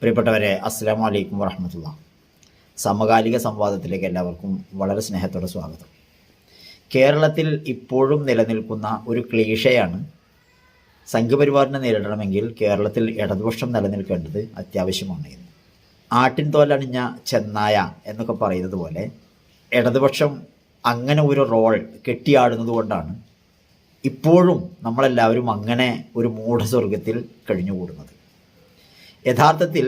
പ്രിയപ്പെട്ടവരെ അസ്സാം വലൈക്കും വറഹമത്തുള്ള. സമകാലിക സംവാദത്തിലേക്ക് എല്ലാവർക്കും വളരെ സ്നേഹത്തോടെ സ്വാഗതം. കേരളത്തിൽ ഇപ്പോഴും നിലനിൽക്കുന്ന ഒരു ക്ലീഷയാണ് സംഘപരിവാറിനെ നേരിടണമെങ്കിൽ കേരളത്തിൽ ഇടതുപക്ഷം നിലനിൽക്കേണ്ടത് അത്യാവശ്യമാണ് എന്ന്. ആട്ടിൻ തോലണിഞ്ഞ ചെന്നായ എന്നൊക്കെ പറയുന്നത് പോലെ ഇടതുപക്ഷം അങ്ങനെ ഒരു റോൾ കെട്ടിയാടുന്നത് കൊണ്ടാണ് ഇപ്പോഴും നമ്മളെല്ലാവരും അങ്ങനെ ഒരു മൂഢസ്വർഗത്തിൽ കഴിഞ്ഞുകൂടുന്നത്. യഥാർത്ഥത്തിൽ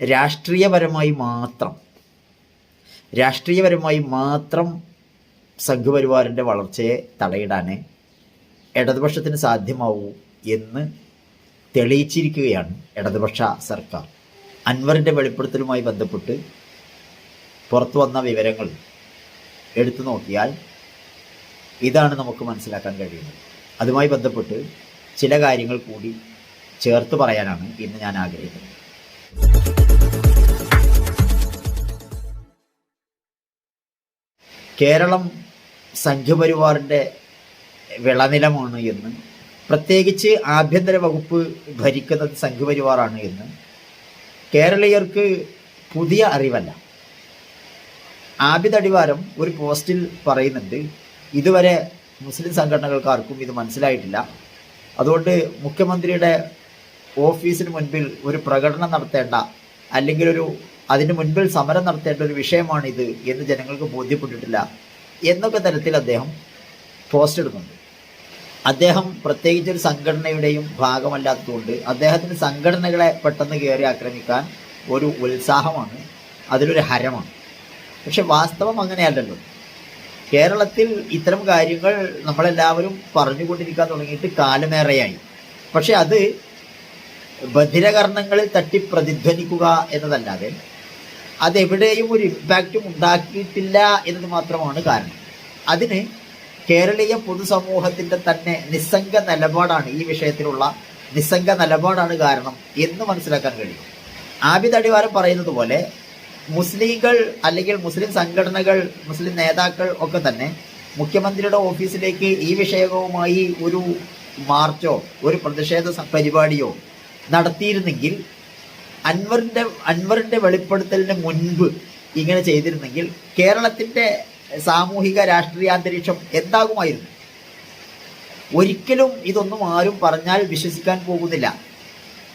രാഷ്ട്രീയപരമായി മാത്രം രാഷ്ട്രീയപരമായി മാത്രം സംഘപരിവാറിന്റെ വളർച്ചയെ തടയിടാനേ ഇടതുപക്ഷത്തിന് സാധ്യമാവൂ എന്ന് തെളിയിച്ചിരിക്കുകയാണ് ഇടതുപക്ഷ സർക്കാർ. അൻവറിന്റെ വെളിപ്പെടുത്തലുമായി ബന്ധപ്പെട്ട് പുറത്തു വന്ന വിവരങ്ങൾ എടുത്തു നോക്കിയാൽ ഇതാണ് നമുക്ക് മനസ്സിലാക്കാൻ കഴിയുന്നത്. അതുമായി ബന്ധപ്പെട്ട് ചില കാര്യങ്ങൾ കൂടി ചേർത്ത് പറയാനാണ് ഇന്ന് ഞാൻ ആഗ്രഹിക്കുന്നത്. കേരളം സംഘപരിവാറിന്റെ വിളനിലമാണ് എന്ന് പ്രത്യേകിച്ച് ആഭ്യന്തര വകുപ്പ് ഭരിക്കുന്നത് സംഘപരിവാറാണ് എന്ന് കേരളീയർക്ക് പുതിയ അറിവല്ല. ആബിദ് ഒരു പോസ്റ്റിൽ പറയുന്നുണ്ട് ഇതുവരെ മുസ്ലിം സംഘടനകൾക്കാർക്കും ഇത് മനസ്സിലായിട്ടില്ല. അതുകൊണ്ട് മുഖ്യമന്ത്രിയുടെ ഓഫീസിന് മുൻപിൽ ഒരു പ്രകടനം നടത്തേണ്ട അല്ലെങ്കിൽ ഒരു അതിന് മുൻപിൽ സമരം നടത്തേണ്ട ഒരു വിഷയമാണിത് എന്ന് ജനങ്ങൾക്ക് ബോധ്യപ്പെട്ടിട്ടില്ല എന്നൊക്കെ തരത്തിൽ അദ്ദേഹം പോസ്റ്റ് ഇടുന്നുണ്ട്. അദ്ദേഹം പ്രത്യേകിച്ച് ഒരു സംഘടനയുടെയും ഭാഗമല്ലാത്തതുകൊണ്ട് അദ്ദേഹത്തിന് സംഘടനകളെ പെട്ടെന്ന് കയറി ആക്രമിക്കാൻ ഒരു ഉത്സാഹമാണ് അതിലൊരു ഹരമാണ്. പക്ഷെ വാസ്തവം അങ്ങനെയല്ലല്ലോ. കേരളത്തിൽ ഇത്തരം കാര്യങ്ങൾ നമ്മളെല്ലാവരും പറഞ്ഞുകൊണ്ടിരിക്കാൻ തുടങ്ങിയിട്ട് കാലമേറെയായി. പക്ഷെ അത് ബധിരകർണങ്ങളിൽ തട്ടി പ്രതിധ്വനിക്കുക എന്നതല്ലാതെ അതെവിടെയും ഒരു ഇമ്പാക്റ്റും ഉണ്ടാക്കിയിട്ടില്ല എന്നത് മാത്രമാണ് കാരണം. അതിന് കേരളീയ പൊതുസമൂഹത്തിന്റെ തന്നെ നിസ്സംഗ നിലപാടാണ് ഈ വിഷയത്തിലുള്ള നിസ്സംഗ നിലപാടാണ് കാരണം എന്ന് മനസ്സിലാക്കാൻ കഴിയും. ആബിദ് അടിവാരം പറയുന്നത് പോലെ മുസ്ലിങ്ങൾ അല്ലെങ്കിൽ മുസ്ലിം സംഘടനകൾ മുസ്ലിം നേതാക്കൾ ഒക്കെ തന്നെ മുഖ്യമന്ത്രിയുടെ ഓഫീസിലേക്ക് ഈ വിഷയവുമായി ഒരു മാർച്ചോ ഒരു പ്രതിഷേധ പരിപാടിയോ നടത്തിയിരുന്നെങ്കിൽ അൻവറിന്റെ അൻവറിന്റെ വെളിപ്പെടുത്തലിന് മുൻപ് ഇങ്ങനെ ചെയ്തിരുന്നെങ്കിൽ കേരളത്തിന്റെ സാമൂഹിക രാഷ്ട്രീയ അന്തരീക്ഷം എന്താകുമായിരുന്നു? ഒരിക്കലും ഇതൊന്നും ആരും പറഞ്ഞാൽ വിശ്വസിക്കാൻ പോകുന്നില്ല.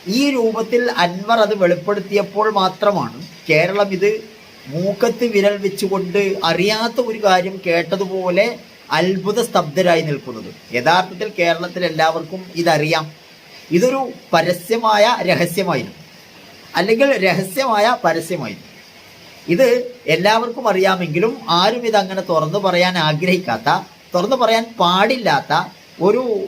ഈ രൂപത്തിൽ അൻവർ അത് വെളിപ്പെടുത്തിയപ്പോൾ മാത്രമാണ് കേരളം ഇത് മൂക്കത്ത് വിരൽ വെച്ചുകൊണ്ട് അറിയാത്ത ഒരു കാര്യം കേട്ടതുപോലെ അത്ഭുത സ്തബ്ധരായി നിൽക്കുന്നത്. യഥാർത്ഥത്തിൽ കേരളത്തിൽ എല്ലാവർക്കും ഇതറിയാം. ഇതൊരു പരസ്യമായ രഹസ്യമായിരുന്നു. അല്ലെങ്കിൽ രഹസ്യമായ പരസ്യമായിരുന്നു. ഇത് എല്ലാവർക്കും അറിയാമെങ്കിലും ആരും ഇത് അങ്ങനെ തുറന്നു പറയാൻ ആഗ്രഹിക്കാത്ത തുറന്നു പറയാൻ പാടില്ലാത്ത ഒരു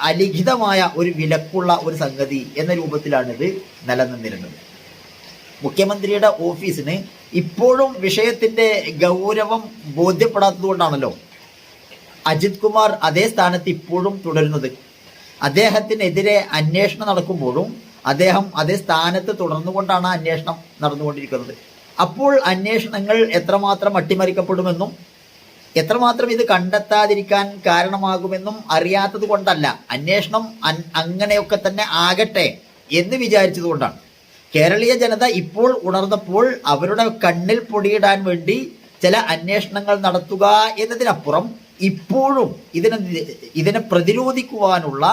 അലിഖിതമായ ഒരു വിലക്കുള്ള ഒരു സംഗതി എന്ന രൂപത്തിലാണിത് നിലനിന്നിരുന്നത്. മുഖ്യമന്ത്രിയുടെ ഓഫീസിന് ഇപ്പോഴും വിഷയത്തിന്റെ ഗൗരവം ബോധ്യപ്പെടാത്തത് കൊണ്ടാണല്ലോ അജിത് കുമാർ അതേ സ്ഥാനത്ത് ഇപ്പോഴും തുടരുന്നത്. അദ്ദേഹത്തിനെതിരെ അന്വേഷണം നടക്കുമ്പോഴും അദ്ദേഹം അതേ സ്ഥാനത്ത് തുടർന്നുകൊണ്ടാണ് അന്വേഷണം നടന്നുകൊണ്ടിരിക്കുന്നത്. അപ്പോൾ അന്വേഷണങ്ങൾ എത്രമാത്രം അട്ടിമറിക്കപ്പെടുമെന്നും എത്രമാത്രം ഇത് കണ്ടെത്താതിരിക്കാൻ കാരണമാകുമെന്നും അറിയാത്തത് കൊണ്ടല്ല. അന്വേഷണം അങ്ങനെയൊക്കെ തന്നെ ആകട്ടെ എന്ന് വിചാരിച്ചത് കൊണ്ടാണ്. കേരളീയ ജനത ഇപ്പോൾ ഉണർന്നപ്പോൾ അവരുടെ കണ്ണിൽ പൊടിയിടാൻ വേണ്ടി ചില അന്വേഷണങ്ങൾ നടത്തുക എന്നതിനപ്പുറം ഇപ്പോഴും ഇതിനെ ഇതിനെ പ്രതിരോധിക്കുവാനുള്ള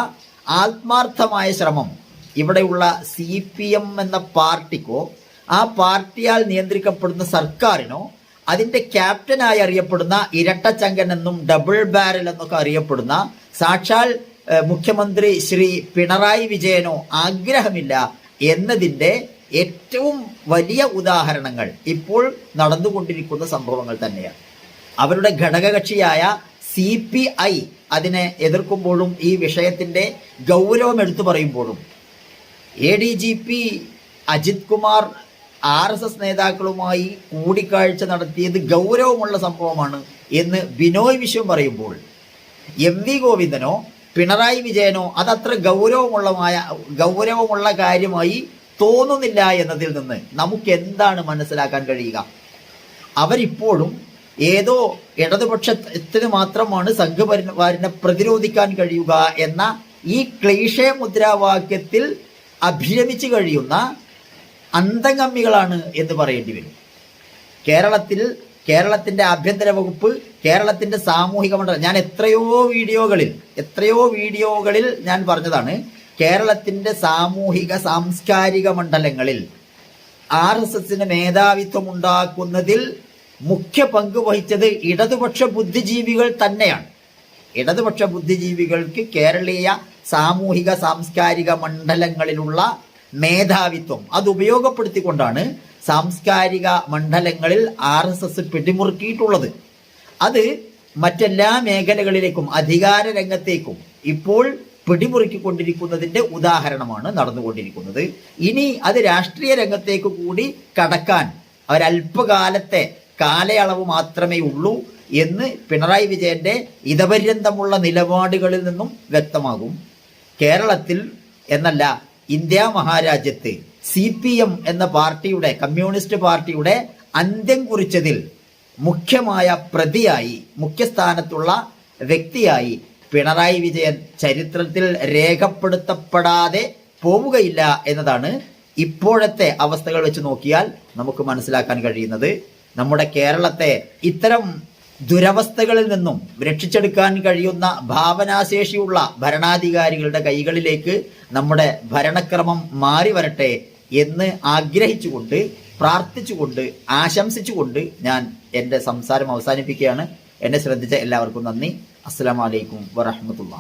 ആത്മാർത്ഥമായ ശ്രമം ഇവിടെയുള്ള സി പി എം എന്ന പാർട്ടിക്കോ ആ പാർട്ടിയാൽ നിയന്ത്രിക്കപ്പെടുന്ന സർക്കാരിനോ അതിന്റെ ക്യാപ്റ്റനായി അറിയപ്പെടുന്ന ഇരട്ടച്ചങ്കൻ എന്നും ഡബിൾ ബാരൽ എന്നൊക്കെ അറിയപ്പെടുന്ന സാക്ഷാൽ മുഖ്യമന്ത്രി ശ്രീ പിണറായി വിജയനോ ആഗ്രഹമില്ല എന്നതിന്റെ ഏറ്റവും വലിയ ഉദാഹരണങ്ങൾ ഇപ്പോൾ നടന്നുകൊണ്ടിരിക്കുന്ന സംഭവങ്ങൾ തന്നെയാണ്. അവരുടെ ഘടകകക്ഷിയായ സി പി ഐ അതിനെ എതിർക്കുമ്പോഴും ഈ വിഷയത്തിന്റെ ഗൗരവം എടുത്തു പറയുമ്പോഴും. A D G P Ajith Kumar R S S നേതാക്കളുമായി കൂടിക്കാഴ്ച നടത്തിയത് ഗൗരവമുള്ള സംഭവമാണ് എന്ന് ബിനോയ് വിശ്വം പറയുമ്പോൾ. എം വി ഗോവിന്ദനോ പിണറായി വിജയനോ അതത്ര ഗൗരവമുള്ളമായ ഗൗരവമുള്ള കാര്യമായി തോന്നുന്നില്ല എന്നതിൽ നിന്ന് നമുക്ക് എന്താണ് മനസ്സിലാക്കാൻ കഴിയുക? അവരിപ്പോഴും ഏതോ ഇടതുപക്ഷത്തിന് മാത്രമാണ് സംഘപരിവാറിനെ പ്രതിരോധിക്കാൻ കഴിയുക എന്ന ഈ ക്ലേശ മുദ്രാവാക്യത്തിൽ അഭിരമിച്ചു കഴിയുന്ന അന്തംഗമ്മികളാണ് എന്ന് പറയേണ്ടി വരും. കേരളത്തിൽ കേരളത്തിന്റെ ആഭ്യന്തര വകുപ്പ് കേരളത്തിന്റെ സാമൂഹിക മണ്ഡലം ഞാൻ എത്രയോ വീഡിയോകളിൽ എത്രയോ വീഡിയോകളിൽ ഞാൻ പറഞ്ഞതാണ് കേരളത്തിന്റെ സാമൂഹിക സാംസ്കാരിക മണ്ഡലങ്ങളിൽ ആർ എസ് എസിന് മേധാവിത്വം ഉണ്ടാക്കുന്നതിൽ മുഖ്യ പങ്ക് വഹിച്ചത് ഇടതുപക്ഷ ബുദ്ധിജീവികൾ തന്നെയാണ്. ഇടതുപക്ഷ ബുദ്ധിജീവികൾക്ക് കേരളീയ സാമൂഹിക സാംസ്കാരിക മണ്ഡലങ്ങളിലുള്ള മേധാവിത്വം അത് ഉപയോഗപ്പെടുത്തിക്കൊണ്ടാണ് സാംസ്കാരിക മണ്ഡലങ്ങളിൽ ആർ എസ് എസ് പിടിമുറുക്കിയിട്ടുള്ളത്. അത് മറ്റെല്ലാ മേഖലകളിലേക്കും അധികാര രംഗത്തേക്കും ഇപ്പോൾ പിടിമുറുക്കിക്കൊണ്ടിരിക്കുന്നതിന്റെ ഉദാഹരണമാണ് നടന്നുകൊണ്ടിരിക്കുന്നത്. ഇനി അത് രാഷ്ട്രീയ രംഗത്തേക്ക് കൂടി കടക്കാൻ ഒരല്പകാലത്തെ കാലയളവ് മാത്രമേ ഉള്ളൂ എന്ന് പിണറായി വിജയന്റെ ഇതപര്യന്തമുള്ള നിലപാടുകളിൽ നിന്നും വ്യക്തമാകും. കേരളത്തിൽ എന്നല്ല ഇന്ത്യ മഹാരാജ്യത്ത് സി പി എം എന്ന പാർട്ടിയുടെ കമ്മ്യൂണിസ്റ്റ് പാർട്ടിയുടെ അന്ത്യം കുറിച്ചതിൽ മുഖ്യമായ പ്രതിയായി മുഖ്യസ്ഥാനത്തുള്ള വ്യക്തിയായി പിണറായി വിജയൻ ചരിത്രത്തിൽ രേഖപ്പെടുത്തപ്പെടാതെ പോവുകയില്ല എന്നതാണ് ഇപ്പോഴത്തെ അവസ്ഥകൾ വെച്ച് നോക്കിയാൽ നമുക്ക് മനസ്സിലാക്കാൻ കഴിയുന്നത്. നമ്മുടെ കേരളത്തെ ഇത്തരം ദുരവസ്ഥകളിൽ നിന്നും രക്ഷിച്ചെടുക്കാൻ കഴിയുന്ന ഭാവനാശേഷിയുള്ള ഭരണാധികാരികളുടെ കൈകളിലേക്ക് നമ്മുടെ ഭരണക്രമം മാറി വരട്ടെ എന്ന് ആഗ്രഹിച്ചുകൊണ്ട് പ്രാർത്ഥിച്ചുകൊണ്ട് ആശംസിച്ചുകൊണ്ട് ഞാൻ എന്റെ സംസാരം അവസാനിപ്പിക്കുകയാണ്. എന്നെ ശ്രദ്ധിച്ച എല്ലാവർക്കും നന്ദി. അസ്സലാമലൈക്കും വറഹമത്തുള്ള